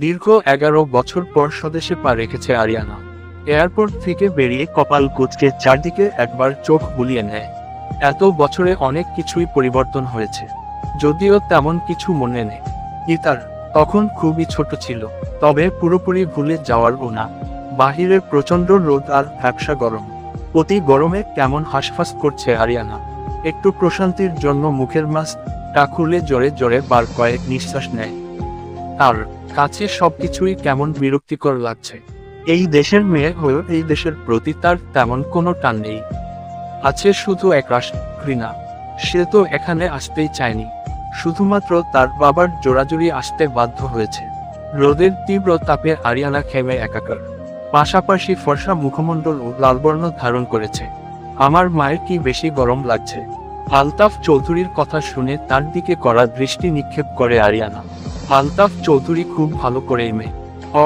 দীর্ঘ এগারো বছর পর স্বদেশে পা রেখেছে আরিয়ানা। এয়ারপোর্ট থেকে বেরিয়ে কপাল কুচকে চারদিকে একবার চোখ বুলিয়ে নেয়। এত বছরে অনেক কিছুই পরিবর্তন হয়েছে। যদিও তেমন কিছু মনে নেই। ইতার তখন খুবই ছোট ছিল, তবে পুরোপুরি ভুলে যাওয়ারও না। বাহিরে প্রচণ্ড রোদ আর ভ্যাবসা গরম। অতি গরমে কেমন হাঁসফাঁস করছে আরিয়ানা। একটু প্রশান্তির জন্য মুখের মাস্কটা খুলে জোরে জোরে বার কয়েক নিঃশ্বাস নেয়। আর কাছে সবকিছুই কেমন বিরক্তিকর লাগছে। এই দেশের মেয়ে হয়েও এই দেশের প্রতি তার তেমন কোনো টান নেই। আছে শুধু একরাশ ঘৃণা। সে তো এখানে আসতেই চায়নি। শুধুমাত্র তার বাবার জোরাজুরি আসতে বাধ্য হয়েছে। রোদের তীব্র তাপে আরিয়ানা খেমে একাকার। পাশাপাশি ফর্সা মুখমণ্ডল ও লালবর্ণ ধারণ করেছে। আমার মায়ের কি বেশি গরম লাগছে? আলতাফ চৌধুরীর কথা শুনে তার দিকে করা দৃষ্টি নিক্ষেপ করে আরিয়ানা। আলতাফ চৌধুরী খুব ভালো করে এমে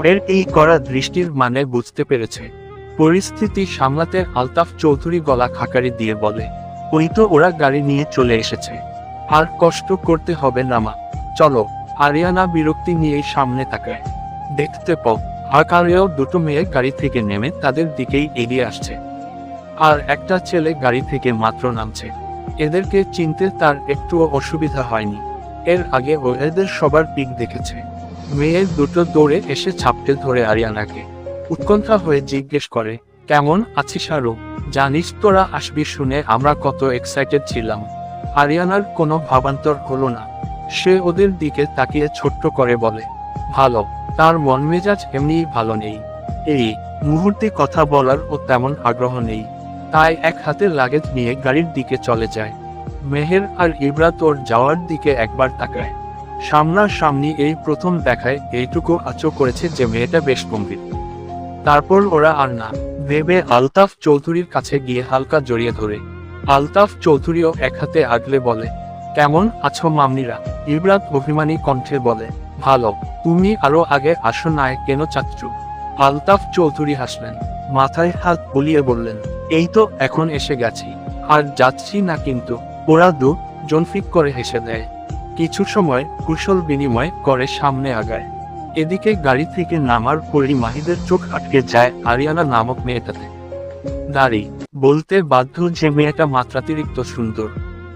এর এই করা দৃষ্টির মানে বুঝতে পেরেছে। পরিস্থিতি সামলাতে আলতাফ চৌধুরী গলা খাকারি দিয়ে বলে, ওই তো ওরা গাড়ি নিয়ে চলে এসেছে। আর কষ্ট করতে হবে না মা। চলো আরিয়ানা বিরক্তি নিয়েই সামনে তাকায়। দেখতে পাও আকারেও দুটো মেয়ে গাড়ি থেকে নেমে তাদের দিকেই এগিয়ে আসছে। আর একটা ছেলে গাড়ি থেকে মাত্র নামছে। এদেরকে চিনতে তার একটুও অসুবিধা হয়নি। এর আগে ও সবার পিক দেখেছে। মেয়ের দুটো দৌড়ে এসে ছাপটে ধরে আরিয়ানাকে। উৎকণ্ঠা হয়ে জিজ্ঞেস করে, কেমন আছিস আরও? জানিস তোরা আসবি শুনে আমরা কত এক্সাইটেড ছিলাম। আরিয়ানার কোনো ভাবান্তর হলো না। সে ওদের দিকে তাকিয়ে ছোট্ট করে বলে, ভালো, তার মন মেজাজ এমনিই ভালো নেই। এই মুহূর্তে কথা বলার ও তেমন আগ্রহ নেই। তাই এক হাতে লাগেজ নিয়ে গাড়ির দিকে চলে যায়। মেহের আর ইবরাত ওর যাওয়ার দিকে একবার তাকায়। সামনাসামনি এই প্রথম দেখায় এইটুকু আচো করেছে যে মেয়েটা বেশ গম্ভীর। তারপর ওরা আর না। ভেবে আলতাফ চৌধুরীর কাছে গিয়ে হালকা জড়িয়ে ধরে। আলতাফ চৌধুরীও এক হাতে আগলে বলে, কেমন আছো মামনিরা? ইবরাত অভিমানী কণ্ঠে বলে, ভালো। তুমি আরও আগে আসো নাই কেন চাচ্ছু? আলতাফ চৌধুরী হাসলেন, মাথায় হাত বুলিয়ে বললেন, এই তো এখন এসে গেছি। আর যাচ্ছি না কিন্তু। ওরা দু জনফিক করে হেসে দেয়। কিছু সময় কুশল বিনিময় করে সামনে আগায়। এদিকে গাড়ি থেকে নামার পরই মাহিদের চোখ আটকে যায় আরিয়ানা নামক মেয়েটাতে। দাঁড়ি, বলতে বাধ্য যে মেয়েটা মাত্রাতিরিক্ত সুন্দর।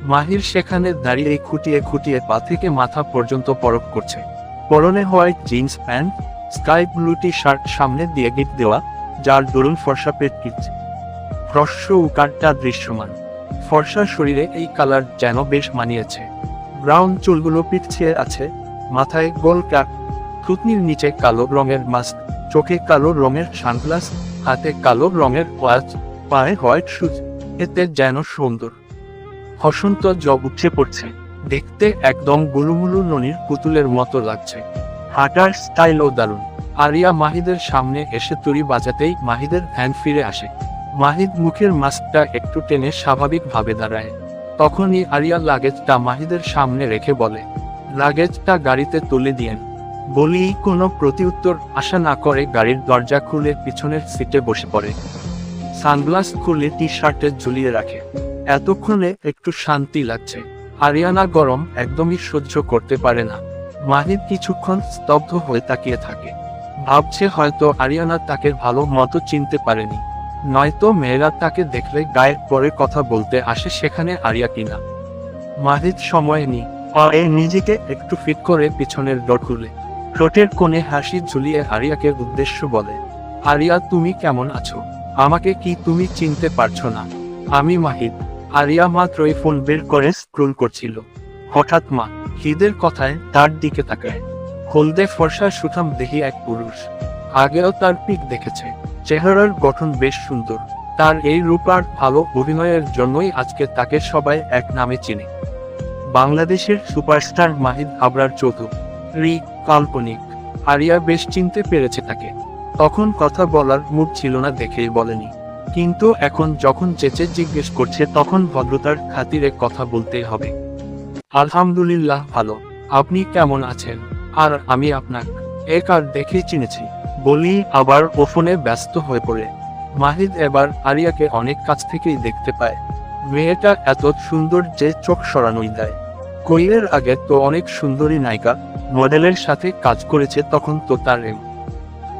মাহির সেখানে দাঁড়িয়ে খুঁটিয়ে খুঁটিয়ে পা থেকে মাথা পর্যন্ত পরক করছে। পরনে white jeans pant, sky blue T shirt সামনে দিয়ে গিট দেওয়া, যার দরুন ফর্সা পেট কিচ্ছে। হ্রস্ব উকারটা দৃশ্যমান। ফর্সা শরীরে এই কালার যেন বেশ মানিয়েছে। ব্রাউন চুলগুলো পিছিয়ে আছে, মাথায় গোল ক্যাপ থুতনির নিচে কালো রঙের মাস্ক, চোখে কালো রঙের সানগ্লাস, হাতে কালো রঙের ওয়াচ, পায়ে হোয়াইট শুজ, এতে যেন সুন্দর। হসন্ত জব উঠে পড়ছে, দেখতে একদম গুলুমুলু ননির পুতুলের মতো লাগছে। হাঁটার স্টাইলও দারুণ। আরিয়া মাহিদের সামনে এসে তুড়ি বাজাতেই মাহিদের ধ্যান ফিরে আসে। মাহিদ মুখের মাস্কটা একটু টেনে স্বাভাবিকভাবে দাঁড়ায়। তখনই আরিয়া লাগেজটা মাহিদের সামনে রেখে বলে, লাগেজটা গাড়িতে তুলে দিয়েন। বলি কোনো প্রতিউত্তর আশা না করে গাড়ির দরজা খুলে পিছনের সিটে বসে পড়ে। সানগ্লাস খুলে টি শার্টে ঝুলিয়ে রাখে। এতক্ষণে একটু শান্তি লাগছে। আরিয়ানা গরম একদমই সহ্য করতে পারে না। মাহিদ কিছুক্ষণ স্তব্ধ হয়ে তাকিয়ে থাকে। ভাবছে হয়তো আরিয়ানা তাকে ভালো মতো চিনতে পারেনি। নয়তো মেয়েরা তাকে দেখলে গায়ের পরে কথা বলতে আসে সেখানে আরিয়া কিনা। মাহিদ সময় নি এ নিজেকে একটু ফিট করে পিছনের ডর খুলে ঠোঁটের কোণে হাসি ঝুলিয়ে আরিয়াকে উদ্দেশ্য বলে, আরিয়া, তুমি কেমন আছো? আমাকে কি তুমি চিনতে পারছ না? আমি মাহিদ আরিয়া মাত্রই ফোন বের করে স্ক্রোল করছিল। হঠাৎ মা হিদের কথায় তার দিকে তাকায়। হলদে ফর্সা সুঠাম দেখি এক পুরুষ। আগেও তার পিক দেখেছে। চেহারার গঠন বেশ সুন্দর। তার এই রূপার ভালো অভিনয়ের জন্যই আজকে তাকে সবাই এক নামে চিনে। বাংলাদেশের সুপারস্টার মাহিদ আবরার চৌধুরী, কাল্পনিক। আরিয়া বেশ চিনতে পেরেছে তাকে। তখন কথা বলার মুড ছিল না দেখেই বলেনি। কিন্তু এখন যখন চেচে জিজ্ঞেস করছে তখন ভদ্রতার খাতিরে কথা বলতেই হবে। আলহামদুলিল্লাহ ভালো। আপনি কেমন আছেন? আর আমি আপনার এক আর দেখেই চিনেছি। বলি আবার ও ফোনে ব্যস্ত হয়ে পড়ে। মাহিদ এবার আরিয়াকে অনেক কাছ থেকেই দেখতে পায়। মেয়েটা এত সুন্দর যে চোখ সরানোই দেয়। কৈয়ের আগে তো অনেক সুন্দরী নায়িকা, মডেলের সাথে কাজ করেছে তখন তো তার এম।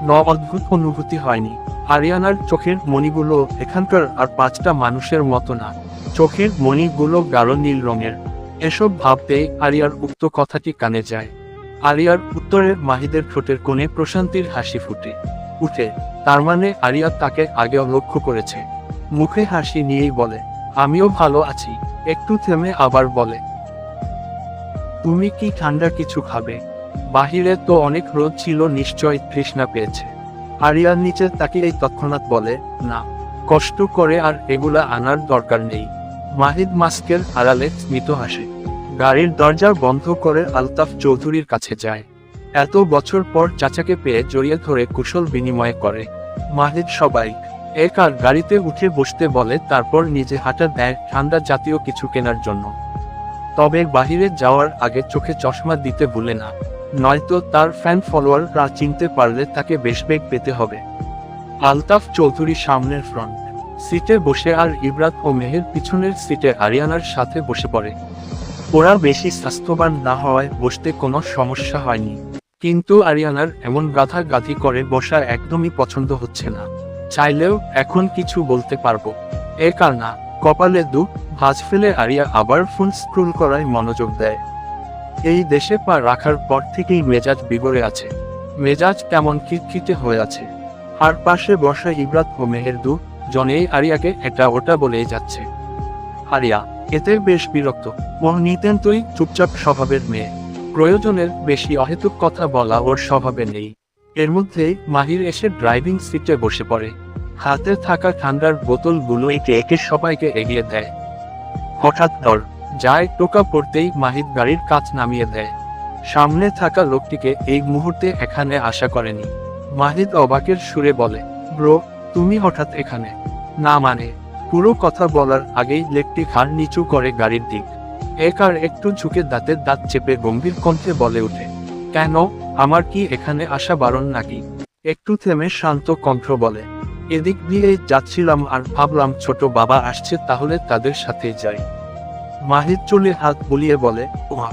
ন অদ্ভুত অনুভূতি হয়নি। আরিয়ানার চোখের মণিগুলো এখানকার আর পাঁচটা মানুষের মতো না। চোখের মণিগুলো গাঢ় নীল রঙের। এসব ভাবতেই আরিয়ার উক্ত কথাটি কানে যায়। আরিয়ার উত্তরে মাহিদের ঠোঁটের কোণে প্রশান্তির হাসি ফুটে। উঠে, তার মানে আরিয়া তাকে আগেও লক্ষ্য করেছে। মুখে হাসি নিয়েই বলে, আমিও ভালো আছি। একটু থেমে আবার বলে, তুমি কি ঠান্ডা কিছু খাবে? বাহিরে তো অনেক রোদ ছিল, নিশ্চয় তৃষ্ণা পেয়েছে। আরিয়ার নিচে তাকিয়েই তৎক্ষণাৎ বলে, না, কষ্ট করে আর এগুলা আনার দরকার নেই। মাহিদ মাস্কের আড়ালে স্মিত হাসে। গাড়ির দরজা বন্ধ করে আলতাফ চৌধুরীর কাছে যায়। এত বছর পর চাচাকে পেয়ে জড়িয়ে ধরে কুশল বিনিময় করে। মাহিদ সবাই। এক আর গাড়িতে উঠে বসতে বলে তারপর নিজে হাঁটা দেয় ঠান্ডা জাতীয় কিছু কেনার জন্য। তবে বাহিরে যাওয়ার আগে চোখে চশমা দিতে ভুলে না। নয়তো তার ফ্যান ফলোয়াররা চিনতে পারলে তাকে বেশ বেগ পেতে হবে। আলতাফ চৌধুরী সামনের ফ্রন্ট সিটে বসে আর ইবরাত ও মেহের পিছনের সিটে আরিয়ানার সাথে বসে পড়ে। ওরা বেশি স্বাস্থ্যবান না হওয়ায় বসতে কোনো সমস্যা হয়নি। কিন্তু আরিয়ানার এমন গাধা গাধি করে বসা একদমই পছন্দ হচ্ছে না। চাইলেও এখন কিছু বলতে পারব। এ কারণা কপালে দুঃখ ভাঁজ ফেলে আরিয়া আবার ফোন স্ক্রোল করায় মনোযোগ দেয়। এই দেশে পা রাখার পর থেকেই মেজাজ বিগড়ে আছে। মেজাজ কেমন খিটখিটে হয়ে আছে। আর পাশে বসা ইবরাত ও মেহের মেহেরদু জনেই আরিয়াকে এটা ওটা বলেই যাচ্ছে। আরিয়া এতে বেশ বিরক্ত। ও নিতেন্তই চুপচাপ স্বভাবের মেয়ে। প্রয়োজনের বেশি অহেতুক কথা বলা ওর স্বভাবে নেই। এর মধ্যে মাহির এসে ড্রাইভিং সিটে বসে পড়ে। হাতে থাকা ঠান্ডার বোতলগুলো একে একে সবাইকে এগিয়ে দেয়। হঠাৎ দর যায় টোকা পড়তেই মাহিদ গাড়ির কাজ নামিয়ে দেয়। সামনে থাকা লোকটিকে এই মুহূর্তে এখানে আশা করেনি। মাহিদ অবাকের সুরে বলে, ব্রো, তুমি হঠাৎ এখানে? না মানে। পুরো কথা বলার আগেই লেকটি ঘাড় নিচু করে গাড়ির দিক। এক আর একটু ঝুঁকে দাঁতের দাঁত চেপে গম্ভীর কণ্ঠে বলে ওঠে, কেন? আমার কি এখানে আসা বারণ নাকি? একটু থেমে শান্ত কণ্ঠ বলে, এদিক দিয়ে যাচ্ছিলাম আর ভাবলাম ছোট বাবা আসছে তাহলে তাদের সাথে যাই। মাহির চলে হাত বুলিয়ে বলে ওয়া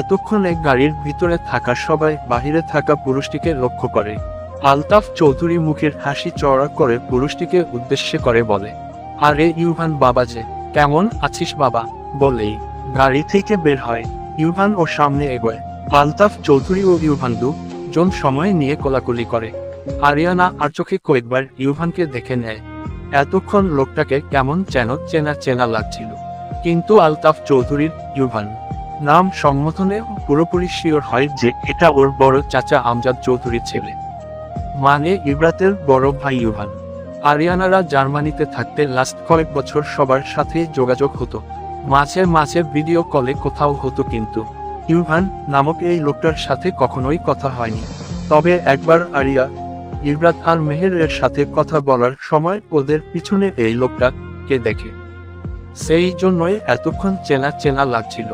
এতক্ষণে গাড়ির ভিতরে থাকা সবাই বাহিরে থাকা পুরুষটিকে লক্ষ্য করে। আলতাফ চৌধুরী মুখের হাসি চড়া করে পুরুষটিকে উদ্দেশ্যে করে বলে আরে ইউভান বাবা যে, কেমন আছিস বাবা? বলেই গাড়ি থেকে বের হয়। ইউভান ও সামনে এগোয়। আলতাফ চৌধুরী ও ইউভান দু জন সময় নিয়ে কোলাকুলি করে। আরিয়ানা আর চোখে কয়েকবার ইউভানকে দেখে নেয়। এতক্ষণ লোকটাকে কেমন যেন চেনা চেনা লাগছিল। কিন্তু আলতাফ চৌধুরীর ইউভান নাম সম্বোধনে পুরোপুরি শিওর হয় যে এটা ওর বড় চাচা আমজাদ চৌধুরীর ছেলে। মানে ইব্রাতের বড় ভাই ইউভান আরিয়ানারা জার্মানিতে থাকতে লাস্ট কয়েক বছর সবার সাথে যোগাযোগ হতো। মাঝে মাঝে ভিডিও কলে কোথাও হতো কিন্তু। ইউভান নামক এই লোকটার সাথে কখনোই কথা হয়নি। তবে একবার আরিয়া, ইব্রাত আর মেহেরের সাথে কথা বলার সময় ওদের পিছনে এই লোকটাকে দেখে। সেই জন্যই এতক্ষণ চেনা চেনা লাগছিল।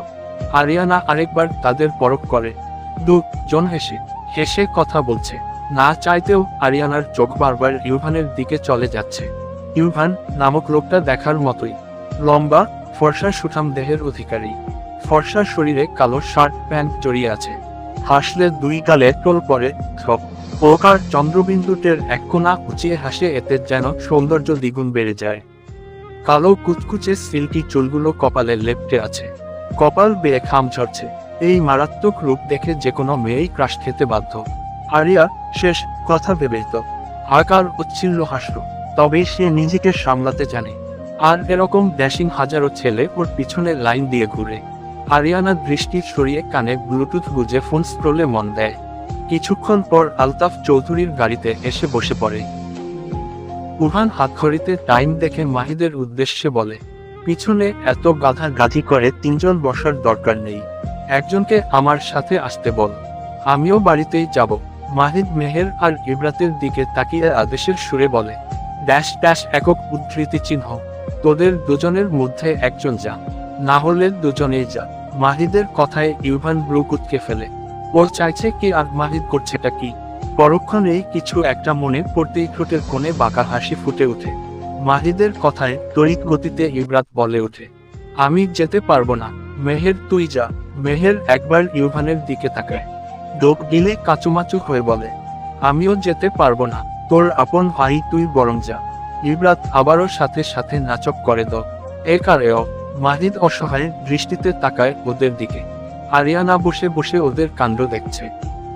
আরিয়ানা আরেকবার তাদের পরখ করে। দু, জন হেসে হেসে কথা বলছে। না চাইতেও আরিয়ানার চোখ বারবার ইউভানের দিকে চলে যাচ্ছে। ইউভান নামক লোকটা দেখার মতোই। লম্বা, ফর্সা সুঠাম দেহের অধিকারী। ফর্সা শরীরে কালো শার্ট প্যান্ট জড়িয়ে আছে। হাসলে দুই গালে টোল পরে সব ওকার চন্দ্রবিন্দুটের এক কোনা উঁচিয়ে হাসে, এতে যেন সৌন্দর্য দ্বিগুণ বেড়ে যায়। কালো কুচকুচে সিল্কি চুলগুলো কপালে লেপটে আছে। কপাল বেয়ে খাম ঝরছে। এই মারাত্মক রূপ দেখে যে কোনো মেয়েই ক্রাশ খেতে বাধ্য। আরিয়া শেষ কথা ভেবেই তো আকার উচ্ছিন্ন হাসল তবে সে নিজেকে সামলাতে জানে। আর এরকম ড্যাশিং হাজারো ছেলে ওর পিছনে লাইন দিয়ে ঘুরে। আরিয়ানা দৃষ্টি সরিয়ে কানে ব্লুটুথ গুজে ফোন স্ক্রোলে মন দেয়। কিছুক্ষণ পর আলতাফ চৌধুরীর গাড়িতে এসে বসে পড়ে। উহান হাতঘড়িতে টাইম দেখে মাহিদের উদ্দেশ্যে বলে, পিছনে এত গাধা গাধি করে তিনজন বসার দরকার নেই। একজনকে আমার সাথে আসতে বল। আমিও বাড়িতেই যাব। মাহিদ মেহের আর ইব্রাতের দিকে তাকিয়ে আদেশের সুরে বলে, ড্যাশ ড্যাশ, একক উদ্ধৃতি চিহ্ন। তোদের দুজনের মধ্যে একজন যা। না হলে দুজনেই যা। মাহিদের কথায় ইউভান ব্রুকুতকে ফেলে। ও চাইছে কি আর মাহিদ করছেটা কি? পরক্ষণে কিছু একটা মনে পড়তেই ঠোঁটের কোণে বাঁকা হাসি ফুটে ওঠে। মাহিদের কথায় তড়িৎ গতিতে ইব্রাত বলে ওঠে, আমি যেতে পারব না। মেহের তুই যা। মেহের একবার ইউভানের দিকে তাকায়। ডোক গিলে কাচুমাচু হয়ে বলে, আমিও যেতে পারব না। তোর আপন ভাই তুই বরং যা। ইবরাত আবারও সাথে সাথে নাচক করে দ এ কারেও মাহিদ অসহায় দৃষ্টিতে তাকায় ওদের দিকে। আরিয়ানা বসে বসে ওদের কাণ্ড দেখছে।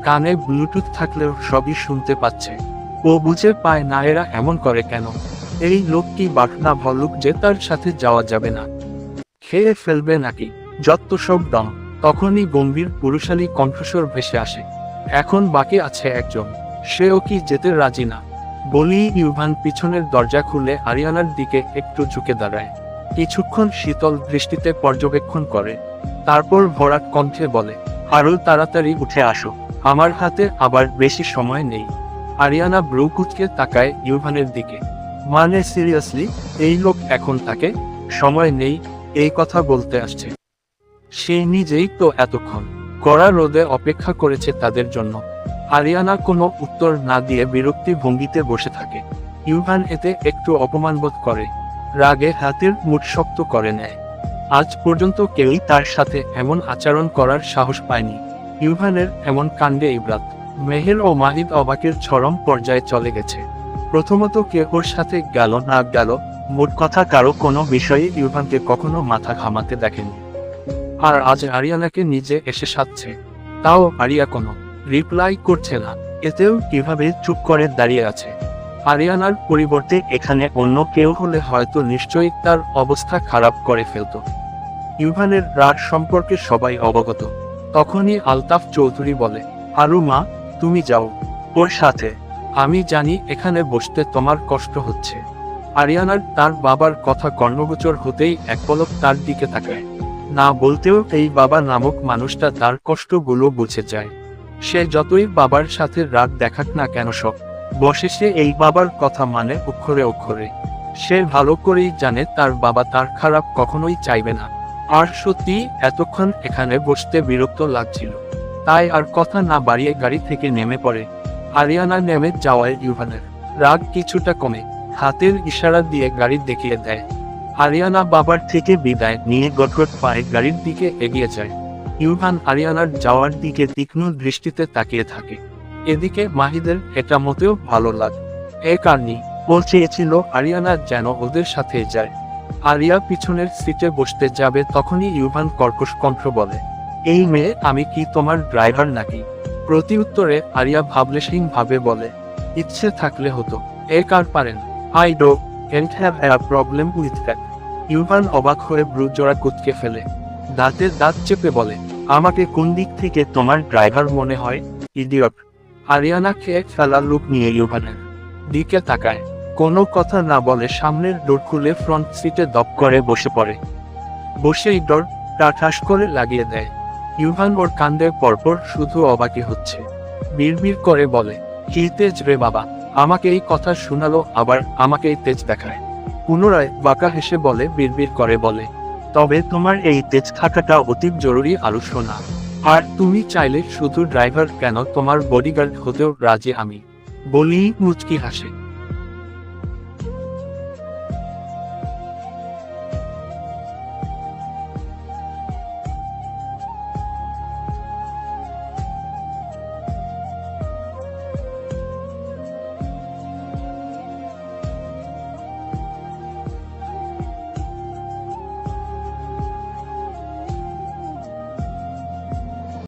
কানে ব্লুটুথ থাকলেও সবই শুনতে পাচ্ছে। ও বুঝে পায় না এরা এমন করে কেন। এই লোক কি বাটনা ভল্লুক যে তার সাথে যাওয়া যাবে না। খেয়ে ফেলবে নাকি? যত সব দম তখনই গম্ভীর পুরুষালী কণ্ঠস্বর ভেসে আসে। এখন বাকি আছে একজন। সেও কি যেতে রাজি না? বলি ইউভান পিছনের দরজা খুলে আরিয়ানার দিকে একটু ঝুঁকে দাঁড়ায়। কিছুক্ষণ শীতল দৃষ্টিতে পর্যবেক্ষণ করে। তারপর ভরাট কণ্ঠে বলে, আরও তাড়াতাড়ি উঠে আসো। আমার হাতে আবার বেশি সময় নেই। আরিয়ানা ব্রুকুচকে তাকায় ইউভানের দিকে। মানে সিরিয়াসলি? এই লোক এখন তাকে? সময় নেই? এই কথা বলতে আসছে। সে নিজেই তো এতক্ষণ কড়া রোদে অপেক্ষা করেছে তাদের জন্য। আরিয়ানা কোনো উত্তর না দিয়ে বিরক্তি ভঙ্গিতে বসে থাকে। ইউভান এতে একটু অপমানবোধ করে। রাগে হাতের মুঠ শক্ত করে নেয়। আজ পর্যন্ত কেউই তার সাথে এমন আচরণ করার সাহস পায়নি। ইউভানের এমন কাণ্ডে ইব্রাত, মেহের ও মাহিদ অবাকের চরম পর্যায়ে চলে গেছে। প্রথমত কে ওর সাথে গেল না গেল, মোট কথা কারও কোনো বিষয়ে ইউভানকে কখনো মাথা ঘামাতে দেখেনি। আর আজ আরিয়ানাকে নিজে এসে সাধছে তাও আরিয়া কোনো রিপ্লাই করছে না। এতেও কীভাবে চুপ করে দাঁড়িয়ে আছে? আরিয়ানার পরিবর্তে এখানে অন্য কেউ হলে হয়তো নিশ্চয়ই তার অবস্থা খারাপ করে ফেলত। ইউভানের রাগ সম্পর্কে সবাই অবগত। তখনই আলতাফ চৌধুরী বলে, আরু মা, তুমি যাও। ওর সাথে। আমি জানি এখানে বসতে তোমার কষ্ট হচ্ছে। আরিয়ানার তার বাবার কথা কর্ণগোচর হতেই এক পলক তার দিকে তাকায়। না বলতেও এই বাবা নামক মানুষটা তার কষ্টগুলো বুঝে যায়। সে যতই বাবার সাথে রাগ দেখাক না কেন সব সে এই বাবার কথা মানে অক্ষরে অক্ষরে। সে ভালো করেই জানে তার বাবা তার খারাপ কখনোই চাইবে না। আর সত্যি এতক্ষণ এখানে বসতে বিরক্ত লাগছিল। তাই আর কথা না বাড়িয়ে গাড়ি থেকে নেমে পড়ে। আরিয়ানা নেমে যাওয়ায় ইউভানের রাগ কিছুটা কমে। হাতের ইশারা দিয়ে গাড়ি দেখিয়ে দেয়। আরিয়ানা বাবার থেকে বিদায় নিয়ে গটগট পায়ে গাড়ির দিকে এগিয়ে যায়। ইউভান আরিয়ানার যাওয়ার দিকে তীক্ষ্ণ দৃষ্টিতে তাকিয়ে থাকে। এদিকে মাহিদের এটা মোটেও ভালো লাগে। এ কারণে ও চেয়েছিল আরিয়ানা যেন ওদের সাথে যায়। আরিয়া পিছনের সিটে বসতে যাবে তখনই ইউভান কর্কশ কণ্ঠ বলে, এই মেয়ে, আমি কি তোমার ড্রাইভার নাকি? প্রতি উত্তরে আরিয়া ভাবলেশহীন ভাবে বলে, ইচ্ছে থাকলে হতো, এ কার পারেন? I do can't have have problem with that Yuvan অবাক হয়ে ব্রু জোড়া কুচকে ফেলে। দাঁতের দাঁত চেপে বলে, আমাকে কোন দিক থেকে তোমার ড্রাইভার মনে হয়, ইডিয়ট? আরিয়ানা খেয়ে ফেলা লুক নিয়ে ইউভানের দিকে তাকায়। কোনো কথা না বলে সামনের ডোর খুলে ফ্রন্ট সিটে দপ করে বসে পড়ে। বসেই ডোর ঠাস করে লাগিয়ে দেয়। ইউভান ওর কান্দে পরপর শুধু অবাকি হচ্ছে। বিড়বিড় করে বলে, কি তেজ রে বাবা আমাকে এই কথা শোনালো, আবার আমাকে এই তেজ দেখায়। পুনরায় বাঁকা হেসে বলে, বিড়বিড় করে বলে, তবে তোমার এই তেজ থাকাটা অতি জরুরি আলোচনা আর তুমি চাইলে শুধু ড্রাইভার কেন, তোমার বডিগার্ড হতেও রাজি আমি। বলি মুচকি হাসে।